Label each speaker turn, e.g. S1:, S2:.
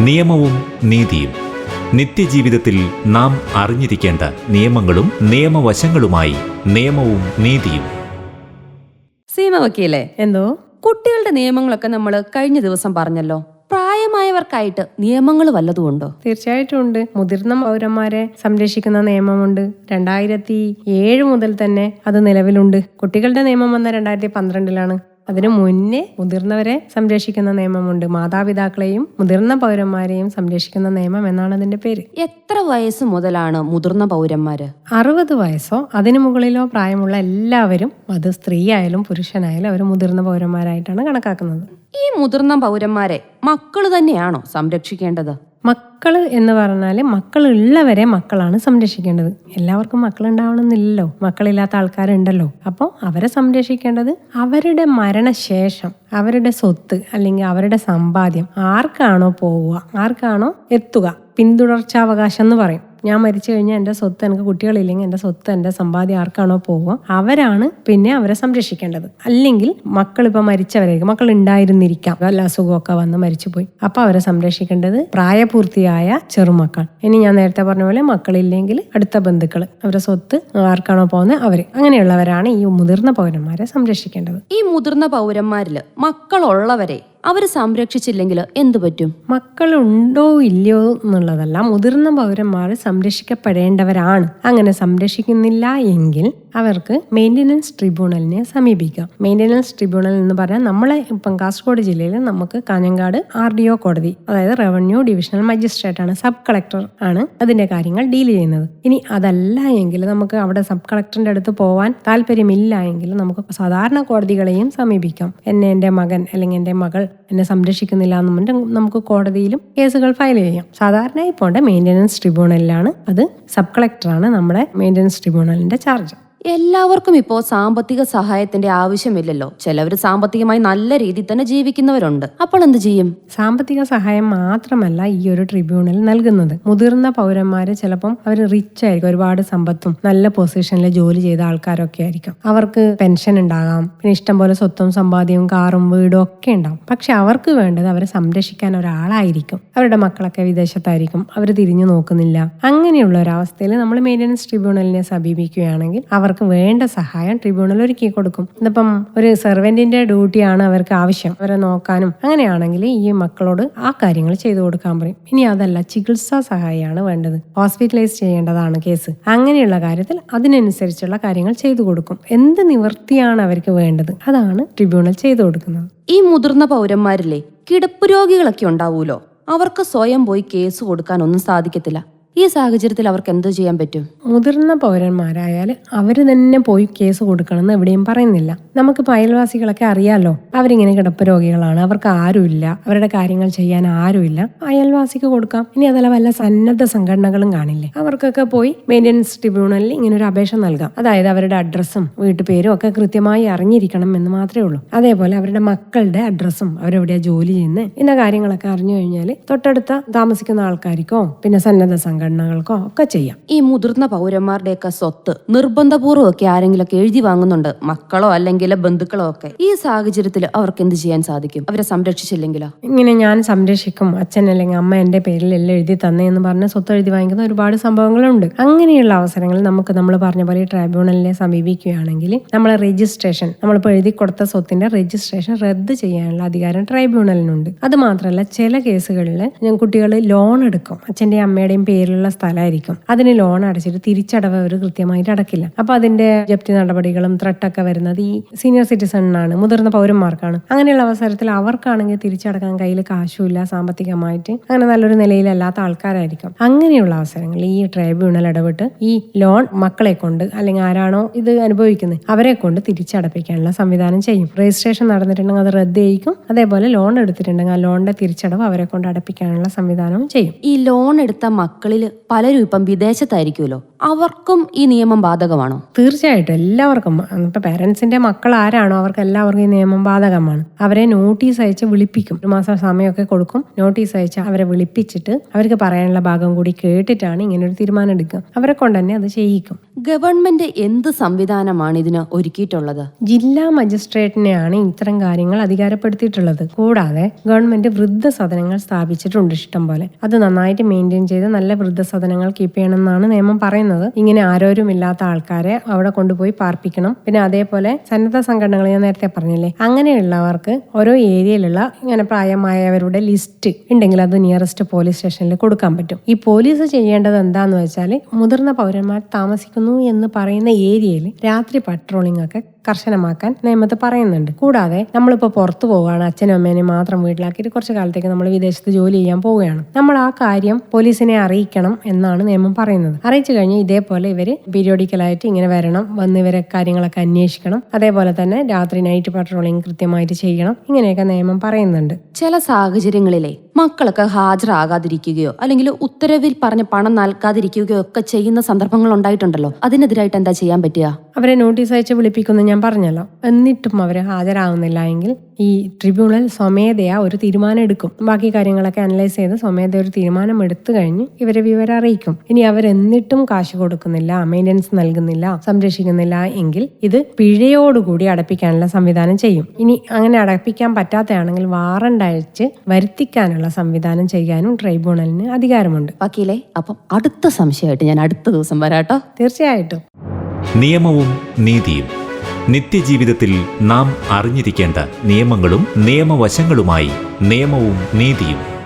S1: നിയമവും നീതിയും. നിത്യജീവിതത്തിൽ നാം അറിഞ്ഞിരിക്കേണ്ട നിയമങ്ങളും നിയമവശങ്ങളുമായി നിയമവും നീതിയും.
S2: സീമ വക്കീലെ
S3: എന്തോ?
S2: കുട്ടികളുടെ നിയമങ്ങളൊക്കെ നമ്മൾ കഴിഞ്ഞ ദിവസം പറഞ്ഞല്ലോ. പ്രായമായവർക്കായിട്ട് നിയമങ്ങൾ വല്ലതും ഉണ്ടോ
S3: തീർച്ചയായിട്ടും ഉണ്ട്. മുതിർന്ന പൗരന്മാരെ സംരക്ഷിക്കുന്ന നിയമമുണ്ട്. രണ്ടായിരത്തി ഏഴ് മുതൽ തന്നെ അത് നിലവിലുണ്ട്. കുട്ടികളുടെ നിയമം വന്ന രണ്ടായിരത്തി പന്ത്രണ്ടിലാണ്. അതിനു മുന്നേ മുതിർന്നവരെ സംരക്ഷിക്കുന്ന നിയമമുണ്ട്. മാതാപിതാക്കളെയും മുതിർന്ന പൗരന്മാരെയും സംരക്ഷിക്കുന്ന നിയമം എന്നാണ് അതിന്റെ പേര്.
S2: എത്ര വയസ്സ് മുതലാണ് മുതിർന്ന പൗരന്മാര്?
S3: അറുപത് വയസ്സോ അതിനു മുകളിലോ പ്രായമുള്ള എല്ലാവരും അത് സ്ത്രീ ആയാലും പുരുഷനായാലും അവർ മുതിർന്ന പൗരന്മാരായിട്ടാണ് കണക്കാക്കുന്നത്.
S2: ഈ മുതിർന്ന പൗരന്മാരെ മക്കൾ തന്നെയാണോ സംരക്ഷിക്കേണ്ടത്?
S3: മക്കൾ എന്ന് പറഞ്ഞാൽ മക്കളുള്ളവരെ മക്കളാണ് സംരക്ഷിക്കേണ്ടത്. എല്ലാവർക്കും മക്കളുണ്ടാവണമെന്നില്ലല്ലോ. മക്കളില്ലാത്ത ആൾക്കാരുണ്ടല്ലോ. അപ്പോൾ അവരെ സംരക്ഷിക്കേണ്ടത് അവരുടെ മരണശേഷം അവരുടെ സ്വത്ത് അല്ലെങ്കിൽ അവരുടെ സമ്പാദ്യം ആർക്കാണോ പോവുക ആർക്കാണോ എത്തുക. പിന്തുടർച്ചാവകാശം എന്ന് പറയും. ഞാൻ മരിച്ചു കഴിഞ്ഞാൽ എന്റെ സ്വത്ത് എനിക്ക് കുട്ടികളില്ലെങ്കിൽ എന്റെ സ്വത്ത് എന്റെ സമ്പാദ്യം ആർക്കാണോ പോവുക അവരാണ് പിന്നെ അവരെ സംരക്ഷിക്കേണ്ടത്. അല്ലെങ്കിൽ മക്കൾ ഇപ്പം മരിച്ചവരായിരിക്കും മക്കൾ ഉണ്ടായിരുന്നിരിക്കാം വല്ല അസുഖമൊക്കെ വന്ന് മരിച്ചുപോയി. അപ്പോൾ അവരെ സംരക്ഷിക്കേണ്ടത് പ്രായപൂർത്തിയായ ചെറുമക്കൾ. ഇനി ഞാൻ നേരത്തെ പറഞ്ഞ പോലെ മക്കളില്ലെങ്കിൽ അടുത്ത ബന്ധുക്കൾ അവരുടെ സ്വത്ത് ആർക്കാണോ പോകുന്നത് അവർ അങ്ങനെയുള്ളവരാണ് ഈ മുതിർന്ന പൗരന്മാരെ സംരക്ഷിക്കേണ്ടത്.
S2: ഈ മുതിർന്ന പൗരന്മാരിൽ മക്കളുള്ളവരെ അവർ സംരക്ഷിച്ചില്ലെങ്കിൽ എന്തു പറ്റും?
S3: മക്കളുണ്ടോ ഇല്ലയോ എന്നുള്ളതല്ല മുതിർന്ന പൗരന്മാർ സംരക്ഷിക്കപ്പെടേണ്ടവരാണ്. അങ്ങനെ സംരക്ഷിക്കുന്നില്ല എങ്കിൽ അവർക്ക് മെയിന്റനൻസ് ട്രിബ്യൂണലിനെ സമീപിക്കാം. മെയിന്റനൻസ് ട്രിബ്യൂണൽ എന്ന് പറഞ്ഞാൽ നമ്മളെ ഇപ്പം കാസർഗോഡ് ജില്ലയിൽ നമുക്ക് കാഞ്ഞങ്ങാട് ആർ ഡി ഒ കോടതി അതായത് റവന്യൂ ഡിവിഷണൽ മജിസ്ട്രേറ്റ് ആണ് സബ് കളക്ടർ ആണ് അതിന്റെ കാര്യങ്ങൾ ഡീൽ ചെയ്യുന്നത്. ഇനി അതല്ല എങ്കിൽ നമുക്ക് അവിടെ സബ് കളക്ടറിന്റെ അടുത്ത് പോകാൻ താല്പര്യമില്ല എങ്കിൽ നമുക്ക് സാധാരണ കോടതികളെയും സമീപിക്കാം. എന്നെ എന്റെ മകൻ അല്ലെങ്കിൽ എന്റെ മകൾ എന്നെ സംരക്ഷിക്കുന്നില്ല എന്നുണ്ടെങ്കിൽ നമുക്ക് കോടതിയിലും കേസുകൾ ഫയൽ ചെയ്യാം. സാധാരണയായി പോണ്ട മെയിന്റനൻസ് ട്രിബ്യൂണലിലാണ് അത് സബ് കളക്ടറാണ് നമ്മുടെ മെയിന്റനൻസ് ട്രിബ്യൂണലിന്റെ ചാർജ്
S2: എല്ലാവർക്കും ഇപ്പോ സാമ്പത്തിക സഹായത്തിന്റെ ആവശ്യമില്ലല്ലോ. ചിലവർ സാമ്പത്തികമായി നല്ല രീതിയിൽ തന്നെ ജീവിക്കുന്നവരുണ്ട്. അപ്പോൾ എന്ത് ചെയ്യും?
S3: സാമ്പത്തിക സഹായം മാത്രമല്ല ഈ ഒരു ട്രിബ്യൂണൽ നൽകുന്നത്. മുതിർന്ന പൗരന്മാര് ചിലപ്പം അവർ റിച്ച് ആയിരിക്കും ഒരുപാട് സമ്പത്തും നല്ല പൊസിഷനിൽ ജോലി ചെയ്ത ആൾക്കാരൊക്കെ ആയിരിക്കും. അവർക്ക് പെൻഷൻ ഉണ്ടാകാം പിന്നെ ഇഷ്ടംപോലെ സ്വത്തും സമ്പാദ്യവും കാറും വീടും ഒക്കെ ഉണ്ടാവും. പക്ഷെ അവർക്ക് വേണ്ടത് അവരെ സംരക്ഷിക്കാൻ ഒരാളായിരിക്കും. അവരുടെ മക്കളൊക്കെ വിദേശത്തായിരിക്കും അവർ തിരിഞ്ഞു നോക്കുന്നില്ല. അങ്ങനെയുള്ള ഒരു അവസ്ഥയിൽ നമ്മൾ മെയിന്റനൻസ് ട്രിബ്യൂണലിനെ സമീപിക്കുകയാണെങ്കിൽ അവർക്ക് വേണ്ട സഹായം ട്രിബ്യൂണൽ ഒരുക്കി കൊടുക്കും. ഇതിപ്പം ഒരു സെർവെന്റിന്റെ ഡ്യൂട്ടിയാണ് അവർക്ക് ആവശ്യം. അവരെ നോക്കാനും അങ്ങനെയാണെങ്കിൽ ഈ മക്കളോട് ആ കാര്യങ്ങൾ ചെയ്തു കൊടുക്കാൻ പറയും. ഇനി അതല്ല ചികിത്സാ സഹായമാണ് വേണ്ടത്. ഹോസ്പിറ്റലൈസ് ചെയ്യേണ്ടതാണ് കേസ്. അങ്ങനെയുള്ള കാര്യത്തിൽ അതിനനുസരിച്ചുള്ള കാര്യങ്ങൾ ചെയ്തു കൊടുക്കും. എന്ത് നിവൃത്തിയാണ് അവർക്ക് വേണ്ടത്? അതാണ് ട്രിബ്യൂണൽ ചെയ്തു കൊടുക്കുന്നത്.
S2: ഈ മുതിർന്ന പൗരന്മാരിലെ കിടപ്പ് രോഗികളൊക്കെ ഉണ്ടാവൂലോ? അവർക്ക് സ്വയം പോയി കേസ് കൊടുക്കാൻ ഒന്നും സാധിക്കത്തില്ല. ഈ സാഹചര്യത്തിൽ അവർക്ക് എന്തോ ചെയ്യാൻ പറ്റും?
S3: മുതിർന്ന പൗരന്മാരായാൽ അവർ തന്നെ പോയി കേസ് കൊടുക്കണമെന്ന് എവിടെയും പറയുന്നില്ല. നമുക്ക് അയൽവാസികളൊക്കെ അറിയാലോ അവരിങ്ങനെ കിടപ്പ് രോഗികളാണ്. അവർക്ക് ആരുമില്ല. അവരുടെ കാര്യങ്ങൾ ചെയ്യാൻ ആരുമില്ല. അയൽവാസിക്ക് കൊടുക്കാം. ഇനി അതല്ല വല്ല സന്നദ്ധ സംഘടനകളും കാണില്ലേ? അവർക്കൊക്കെ പോയി മെയിന്റനൻസ് ട്രിബ്യൂണലിൽ ഇങ്ങനെ ഒരു അപേക്ഷ നൽകാം. അതായത് അവരുടെ അഡ്രസ്സും വീട്ടുപേരും ഒക്കെ കൃത്യമായി അറിഞ്ഞിരിക്കണം എന്ന് മാത്രമേ ഉള്ളൂ. അതേപോലെ അവരുടെ മക്കളുടെ അഡ്രസ്സും അവരെവിടെയാ ജോലി ചെയ്യുന്നത് ഇന്ന കാര്യങ്ങളൊക്കെ അറിഞ്ഞു കഴിഞ്ഞാൽ തൊട്ടടുത്ത താമസിക്കുന്ന ആൾക്കാർക്കോ പിന്നെ സന്നദ്ധ സംഘടനകൾക്കോ ഒക്കെ ചെയ്യാം.
S2: ഈ മുതിർന്ന പൗരന്മാരുടെയൊക്കെ സ്വത്ത് നിർബന്ധപൂർവം ഒക്കെ ആരെങ്കിലൊക്കെ എഴുതി വാങ്ങുന്നുണ്ട്. മക്കളോ അല്ലെങ്കിൽ ബന്ധുക്കളോ ഒക്കെ. ഈ സാഹചര്യത്തിൽ അവർക്ക് എന്ത് ചെയ്യാൻ സാധിക്കും? അവരെ സംരക്ഷിച്ചില്ലെങ്കിലോ?
S3: ഇങ്ങനെ ഞാൻ സംരക്ഷിക്കും. അച്ഛൻ അല്ലെങ്കിൽ അമ്മ എന്റെ പേരിൽ എല്ലാം എഴുതി തന്നേ എന്ന് പറഞ്ഞ് സ്വത്ത് എഴുതി വാങ്ങിക്കുന്ന ഒരുപാട് സംഭവങ്ങളുണ്ട്. അങ്ങനെയുള്ള അവസരങ്ങളിൽ നമുക്ക് നമ്മൾ പറഞ്ഞ പോലെ ട്രൈബ്യൂണലിനെ സമീപിക്കുകയാണെങ്കിൽ നമ്മളെ രജിസ്ട്രേഷൻ നമ്മളിപ്പോൾ എഴുതി കൊടുത്ത സ്വത്തിന്റെ രജിസ്ട്രേഷൻ റദ്ദ് ചെയ്യാനുള്ള അധികാരം ട്രൈബ്യൂണലിനുണ്ട്. അത് മാത്രമല്ല ചില കേസുകളിൽ ഞാൻ കുട്ടികൾ ലോൺ എടുക്കും. അച്ഛന്റെയും അമ്മയുടെയും പേരിലുള്ള സ്ഥലമായിരിക്കും അതിന് ലോൺ അടച്ചിട്ട് തിരിച്ചടവ് അവർ കൃത്യമായിട്ട് അടക്കില്ല. അപ്പൊ അതിന്റെ ജപ്തി നടപടികളും ത്രട്ടൊക്കെ വരുന്നത് ഈ സീനിയർ സിറ്റിസണിനാണ് മുതിർന്ന പൗരന്മാർക്കാണ്. അങ്ങനെയുള്ള അവസരത്തിൽ അവർക്കാണെങ്കിൽ തിരിച്ചടക്കാൻ കയ്യിൽ കാശുമില്ല സാമ്പത്തികമായിട്ട് അങ്ങനെ നല്ലൊരു നിലയിലല്ലാത്ത ആൾക്കാരായിരിക്കും. അങ്ങനെയുള്ള അവസരങ്ങളിൽ ഈ ട്രൈബ്യൂണൽ ഇടപെട്ട് ഈ ലോൺ മക്കളെ കൊണ്ട് അല്ലെങ്കിൽ ആരാണോ ഇത് അനുഭവിക്കുന്നത് അവരെ കൊണ്ട് തിരിച്ചടപ്പിക്കാനുള്ള സംവിധാനം ചെയ്യും. രജിസ്ട്രേഷൻ നടന്നിട്ടുണ്ടെങ്കിൽ അത് റദ്ദ് ചെയ്യിക്കും. അതേപോലെ ലോൺ എടുത്തിട്ടുണ്ടെങ്കിൽ ആ ലോണിന്റെ തിരിച്ചടവ് അവരെ കൊണ്ട് അടപ്പിക്കാനുള്ള സംവിധാനവും ചെയ്യും.
S2: ഈ ലോൺ എടുത്ത മക്കളിൽ പലരും ഇപ്പം വിദേശത്തായിരിക്കുമല്ലോ. അവർക്കും ഈ നിയമം ബാധകമാണോ?
S3: തീർച്ചയായിട്ടും. എല്ലാവർക്കും. ഇപ്പൊ പേരൻസിന്റെ മക്കൾ ആരാണോ അവർക്ക് എല്ലാവർക്കും ഈ നിയമം ബാധകമാണ്. അവരെ നോട്ടീസ് അയച്ച് വിളിപ്പിക്കും. ഒരു മാസം സമയമൊക്കെ കൊടുക്കും. നോട്ടീസ് അയച്ച് അവരെ വിളിപ്പിച്ചിട്ട് അവർക്ക് പറയാനുള്ള ഭാഗം കൂടി കേട്ടിട്ടാണ് ഇങ്ങനെ ഒരു തീരുമാനം എടുക്കുക. അവരെ കൊണ്ട് തന്നെ അത് ചെയ്യിക്കും.
S2: ഗവൺമെന്റ് എന്ത് സംവിധാനമാണ് ഇതിന് ഒരുക്കിയിട്ടുള്ളത്?
S3: ജില്ലാ മജിസ്ട്രേറ്റിനെയാണ് ഇത്തരം കാര്യങ്ങൾ അധികാരപ്പെടുത്തിയിട്ടുള്ളത്. കൂടാതെ ഗവൺമെന്റ് വൃദ്ധസദനങ്ങൾ സ്ഥാപിച്ചിട്ടുണ്ട് ഇഷ്ടം പോലെ അത് നന്നായിട്ട് മെയിന്റെയിൻ ചെയ്ത് നല്ല വൃദ്ധസദനങ്ങൾ കീപ്പ് ചെയ്യണമെന്നാണ് നിയമം പറയുന്നത്. ഇങ്ങനെ ആരോരുമില്ലാത്ത ആൾക്കാരെ അവിടെ കൊണ്ടുപോയി പാർപ്പിക്കണം. പിന്നെ അതേപോലെ സന്നദ്ധ സംഘടനകൾ ഞാൻ നേരത്തെ പറഞ്ഞില്ലേ? അങ്ങനെയുള്ളവർക്ക് ഓരോ ഏരിയയിലുള്ള ഇങ്ങനെ പ്രായമായവരുടെ ലിസ്റ്റ് ഉണ്ടെങ്കിൽ അത് നിയറസ്റ്റ് പോലീസ് സ്റ്റേഷനിൽ കൊടുക്കാൻ പറ്റും. ഈ പോലീസ് ചെയ്യേണ്ടത് എന്താന്ന് വെച്ചാൽ മുതിർന്ന പൗരന്മാർ താമസിക്കുന്നു എന്ന് പറയുന്ന ഏരിയയിൽ രാത്രി പട്രോളിംഗ് ഒക്കെ കർശനമാക്കാൻ നിയമത്ത് പറയുന്നുണ്ട്. കൂടാതെ നമ്മളിപ്പോൾ പുറത്തു പോവുകയാണ്. അച്ഛനും അമ്മേനെയും മാത്രം വീട്ടിലാക്കിയിട്ട് കുറച്ച് കാലത്തേക്ക് നമ്മൾ വിദേശത്ത് ജോലി ചെയ്യാൻ പോവുകയാണ്. നമ്മൾ ആ കാര്യം പോലീസിനെ അറിയിക്കണം എന്നാണ് നിയമം പറയുന്നത്. അറിയിച്ചു കഴിഞ്ഞ് ഇതേപോലെ ഇവർ പീരിയോഡിക്കലായിട്ട് ഇങ്ങനെ വരണം. വന്ന് ഇവരെ കാര്യങ്ങളൊക്കെ അന്വേഷിക്കണം. അതേപോലെ തന്നെ രാത്രി നൈറ്റ് പട്രോളിംഗ് കൃത്യമായിട്ട് ചെയ്യണം. ഇങ്ങനെയൊക്കെ നിയമം പറയുന്നുണ്ട്.
S2: ചില സാഹചര്യങ്ങളിലെ മക്കളൊക്കെ ഹാജരാകാതിരിക്കുകയോ അല്ലെങ്കിൽ ഉത്തരവിൽ പറഞ്ഞ പണം നൽകാതിരിക്കുകയോ ഒക്കെ ചെയ്യുന്ന സന്ദർഭങ്ങൾ ഉണ്ടായിട്ടുണ്ടല്ലോ. അതിനെതിരായിട്ട് എന്താ ചെയ്യാൻ പറ്റുക?
S3: അവരെ നോട്ടീസ് അയച്ച് വിളിപ്പിക്കുമെന്ന് ഞാൻ പറഞ്ഞല്ലോ. എന്നിട്ടും അവർ ഹാജരാകുന്നില്ല എങ്കിൽ ഈ ട്രിബ്യൂണൽ സ്വമേധയാ ഒരു തീരുമാനം എടുക്കും. ബാക്കി കാര്യങ്ങളൊക്കെ അനലൈസ് ചെയ്ത് സ്വമേധ ഒരു തീരുമാനം എടുത്തു കഴിഞ്ഞ് ഇവരെ വിവരം അറിയിക്കും. ഇനി അവരെന്നിട്ടും കാശ് കൊടുക്കുന്നില്ല മെയിന്റനൻസ് നൽകുന്നില്ല സംരക്ഷിക്കുന്നില്ല എങ്കിൽ ഇത് പിഴയോടുകൂടി അടപ്പിക്കാനുള്ള സംവിധാനം ചെയ്യും. ഇനി അങ്ങനെ അടപ്പിക്കാൻ പറ്റാത്തയാണെങ്കിൽ വാറണ്ട് അയച്ച് വരുത്തിക്കാനുള്ള സംവിധാനം ചെയ്യാനും ട്രൈബ്യൂണലിന് അധികാരമുണ്ട്.
S2: വക്കീലെ അപ്പം അടുത്ത സംശയമായിട്ട് ഞാൻ അടുത്ത ദിവസം വരാട്ടോ.
S3: തീർച്ചയായിട്ടും.
S1: നിയമവും നീതിയും. നിത്യജീവിതത്തിൽ നാം അറിഞ്ഞിരിക്കേണ്ട നിയമങ്ങളും നിയമവശങ്ങളുമായി നിയമവും നീതിയും.